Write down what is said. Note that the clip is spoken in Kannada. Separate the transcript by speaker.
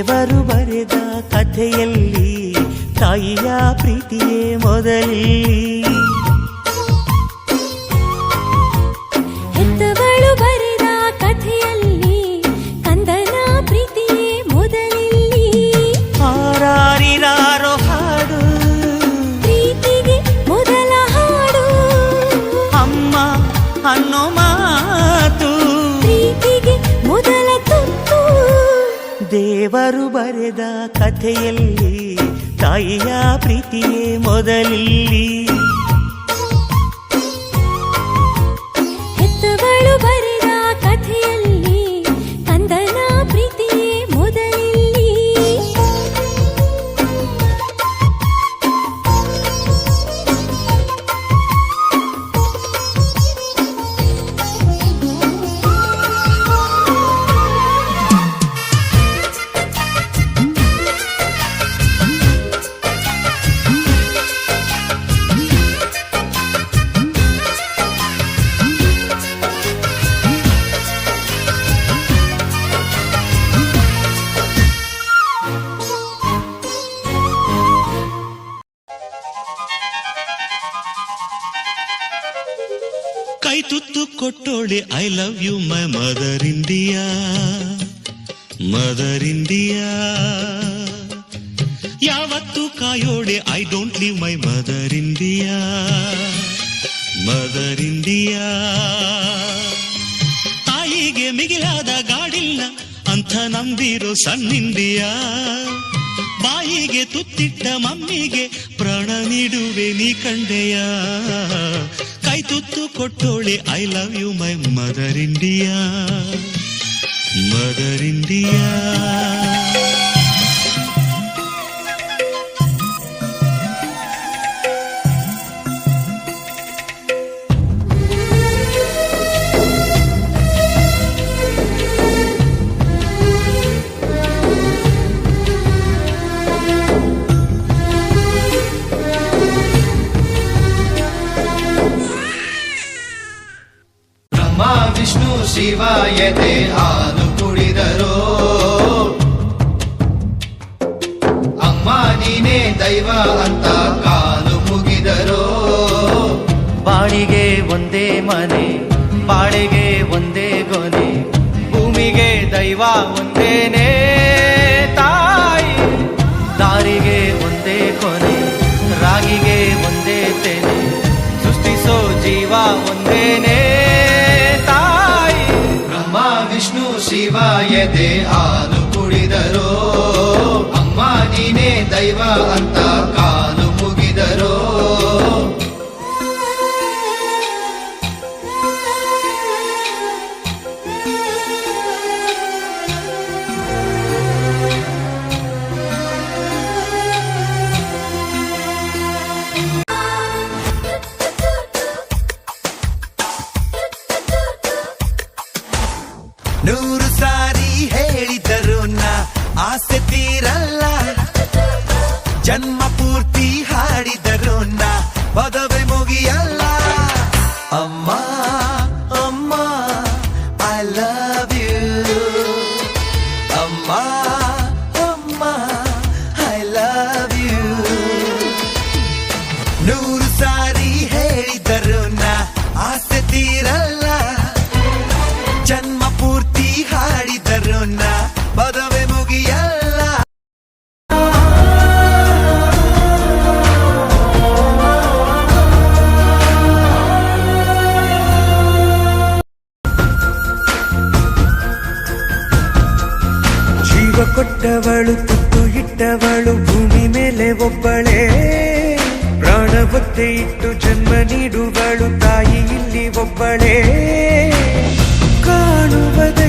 Speaker 1: ದೇವರು ಬರೆದ ಕಥೆಯಲ್ಲಿ ತಾಯಿಯ ಪ್ರೀತಿಯೇ ಮೊದಲಿ.
Speaker 2: ಹೆತ್ತವಳು ಬರೆದ ಕಥೆಯಲ್ಲಿ ಕಂದನ ಪ್ರೀತಿಯೇ ಮೊದಲಿಲ್ಲಿ.
Speaker 1: ಹಾರಾರಿರಾರೋ ಹಾಡು.
Speaker 2: ಪ್ರೀತಿಗೆ ಮೊದಲ ಹಾಡು.
Speaker 1: ಅಮ್ಮ ಅನ್ನೋ ದೇವರು ಬರೆದ ಕಥೆಯಲ್ಲಿ ತಾಯಿಯ ಪ್ರೀತಿಯೇ ಮೊದಲಿಲ್ಲಿ.
Speaker 3: ಕೊಟ್ಟೋಳೆ I love you my mother India mother India ಯಾವತ್ತು ಕಾಯೋಡೆ I don't leave my mother India mother India ತಾಯಿಗೆ ಮಿಗಿಲಾದ ಗಾಡಿಲ್ಲ, ಅಂಥ ನಂಬಿರೋ ಸಣ್ಣ ಇಂಡಿಯಾ ಬಾಯಿಗೆ ತುತ್ತಿಟ್ಟ ಮಮ್ಮಿಗೆ, ಪ್ರಾಣ ನೀಡುವೆ ನೀ ಕಂಡೆಯ ಕೈ ತುತ್ತು ಕೊಟ್ಟೋಳೆ I love you my mother India mother India
Speaker 4: Vishnu Shiva ಎದೆ ಹಾಲು ಕುಡಿದರೋ. ಅಮ್ಮ ನೀನೇ ದೈವ ಅಂತ ಕಾಲು ಮುಗಿದರೋ.
Speaker 5: ಬಾಳಿಗೆ ಒಂದೇ ಮನೆ, ಬಾಳಿಗೆ ಒಂದೇ ಗೊನೆ ಭೂಮಿಗೆ ದೈವ ಒಂದೇನೆ ತಾಯಿ. ದಾರಿಗೆ ಒಂದೇ ಕೊನೆ, ರಾಗಿಗೆ ಒಂದೇ ತೆನೆ, ಸೃಷ್ಟಿಸೋ ಜೀವ ಒಂದೇನೆ
Speaker 4: ಎದೆ ಹಾಲು ಕುಡಿದರೋ. ನೀನೇ ದೈವ ಅಂತ
Speaker 6: ತೀರಲ್ಲ ಜನ್ಮ ಪೂರ್ತಿ ಹಾಡಿದರು ನಾ ಪದವೇ ಮುಗಿಯಲ್ಲ. ಅಮ್ಮ ಅಮ್ಮ ಐ
Speaker 1: ಜೀವ ಕೊಟ್ಟವಳು, ತುತ್ತು ಇಟ್ಟವಳು, ಭೂಮಿ ಮೇಲೆ ಒಬ್ಬಳೇ. ಪ್ರಾಣ ಒತ್ತೆ ಇಟ್ಟು ಜನ್ಮ ನೀಡುವಳು, ತಾಯಿ ಇಲ್ಲಿ ಒಬ್ಬಳೇ. ಕಾಣುವ